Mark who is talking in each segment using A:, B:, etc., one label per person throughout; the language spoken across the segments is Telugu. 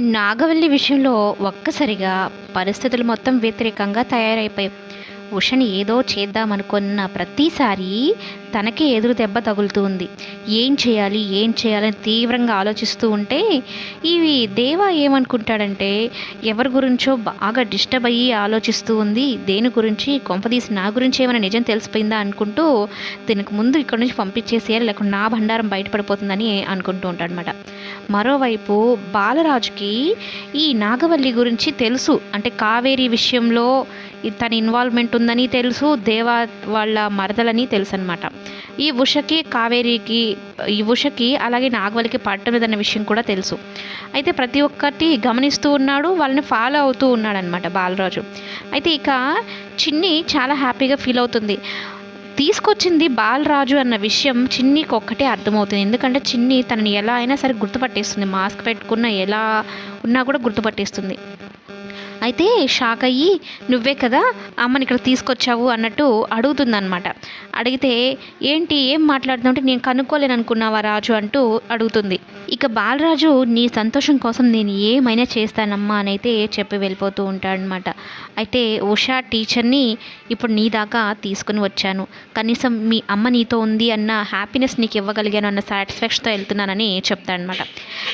A: నాగవల్లి విషయంలో ఒక్కసారిగా పరిస్థితులు మొత్తం వ్యతిరేకంగా తయారైపోయాయి ఉషని ఏదో చేద్దామనుకున్న ప్రతిసారి తనకే ఎదురు దెబ్బ తగులుతూ ఉంది ఏం చేయాలి ఏం చేయాలని తీవ్రంగా ఆలోచిస్తూ ఉంటే ఇవి దేవా ఏమనుకుంటాడంటే ఎవరి గురించో బాగా డిస్టర్బ్ అయ్యి ఆలోచిస్తూ ఉంది. దేని గురించి? కొంపదీసి నా గురించి ఏమైనా నిజం తెలిసిపోయిందా? అనుకుంటూ దీనికి ముందు ఇక్కడ నుంచి పంపించేసేయాలి లేకుంటే నా భండారం బయటపడిపోతుందని అనుకుంటూ ఉంటాడనమాట. మరోవైపు బాలరాజుకి ఈ నాగవల్లి గురించి తెలుసు. అంటే కావేరి విషయంలో తన ఇన్వాల్వ్మెంట్ ఉందని తెలుసు దేవా వాళ్ళ మరదలని తెలుసు అనమాట ఈ ఉషకి కావేరికి ఈ ఉషకి అలాగే నాగవల్లికి పట్టం లేదన్న విషయం కూడా తెలుసు. అయితే ప్రతి ఒక్కటి గమనిస్తూ ఉన్నాడు వాళ్ళని ఫాలో అవుతూ ఉన్నాడు అనమాట బాలరాజు. అయితే ఇక చిన్ని చాలా హ్యాపీగా ఫీల్ అవుతుంది. తీసుకొచ్చింది బాలరాజు అన్న విషయం చిన్నికి ఒక్కటే అర్థమవుతుంది. ఎందుకంటే చిన్ని తనని ఎలా అయినా సరే గుర్తుపట్టేస్తుంది. మాస్క్ పెట్టుకున్న ఎలా ఉన్నా కూడా గుర్తుపట్టేస్తుంది. అయితే షాక్ అయ్యి నువ్వే కదా అమ్మని ఇక్కడ తీసుకొచ్చావు అన్నట్టు అడుగుతుందనమాట అడిగితే ఏంటి ఏం మాట్లాడుతున్నావు? అంటే నేను కనుక్కోలేను అనుకున్నావా రాజు? అంటూ అడుగుతుంది. ఇక బాలరాజు నీ సంతోషం కోసం నేను ఏమైనా చేస్తానమ్మా అని అయితే చెప్పి వెళ్ళిపోతూ ఉంటాడనమాట అయితే ఉషా టీచర్ని ఇప్పుడు నీ దాకా తీసుకుని వచ్చాను. కనీసం మీ అమ్మ నీతో ఉంది అన్న హ్యాపీనెస్ నీకు ఇవ్వగలిగాను అన్న సాటిస్ఫాక్షన్తో వెళ్తున్నానని చెప్తాడనమాట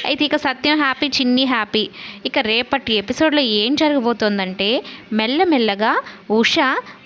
A: అయితే ఇక సత్యం హ్యాపీ చిన్ని హ్యాపీ. ఇక రేపటి ఎపిసోడ్లో ఏం జరగబోతోందంటే మెల్లమెల్లగా ఉష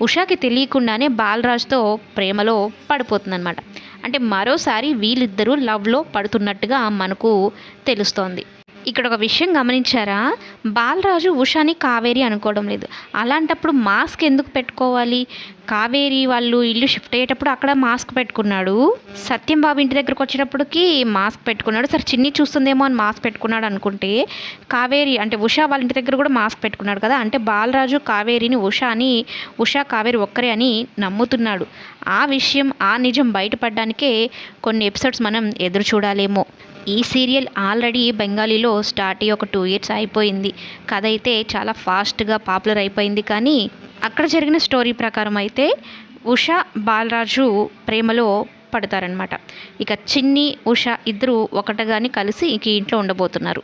A: ఉషాకి తెలియకుండానే బాలరాజ్తో ప్రేమలో పడిపోతుందన్నమాట. అంటే మరోసారి వీళ్ళిద్దరూ లవ్లో పడుతున్నట్టుగా మనకు తెలుస్తోంది. ఇక్కడ ఒక విషయం గమనించారా? బాలరాజు ఉషాని కావేరి అనుకోవడం లేదు. అలాంటప్పుడు మాస్క్ ఎందుకు పెట్టుకోవాలి? కావేరి వాళ్ళు ఇల్లు షిఫ్ట్ అయ్యేటప్పుడు అక్కడ మాస్క్ పెట్టుకున్నాడు. సత్యం బాబు ఇంటి దగ్గరకు వచ్చేటప్పటికి మాస్క్ పెట్టుకున్నాడు. సరే చిన్ని చూస్తుందేమో అని మాస్క్ పెట్టుకున్నాడు అనుకుంటే కావేరి అంటే ఉషా వాళ్ళ ఇంటి దగ్గర కూడా మాస్క్ పెట్టుకున్నాడు కదా? అంటే బాలరాజు కావేరిని ఉషా అని ఉషా కావేరి ఒక్కరే అని నమ్ముతున్నాడు. ఆ విషయం ఆ నిజం బయటపడడానికే కొన్ని ఎపిసోడ్స్ మనం ఎదురు చూడాలేమో. ఈ సీరియల్ ఆల్రెడీ బెంగాలీలో స్టార్ట్ అయ్యి ఒక టూ ఇయర్స్ అయిపోయింది. కథ అయితే చాలా ఫాస్ట్గా పాపులర్ అయిపోయింది. కానీ అక్కడ జరిగిన స్టోరీ ప్రకారం అయితే ఉష బాలరాజు ప్రేమలో పడతారనమాట ఇక చిన్ని ఉష ఇద్దరు ఒకటగాని కలిసి ఇక ఇంట్లో ఉండబోతున్నారు.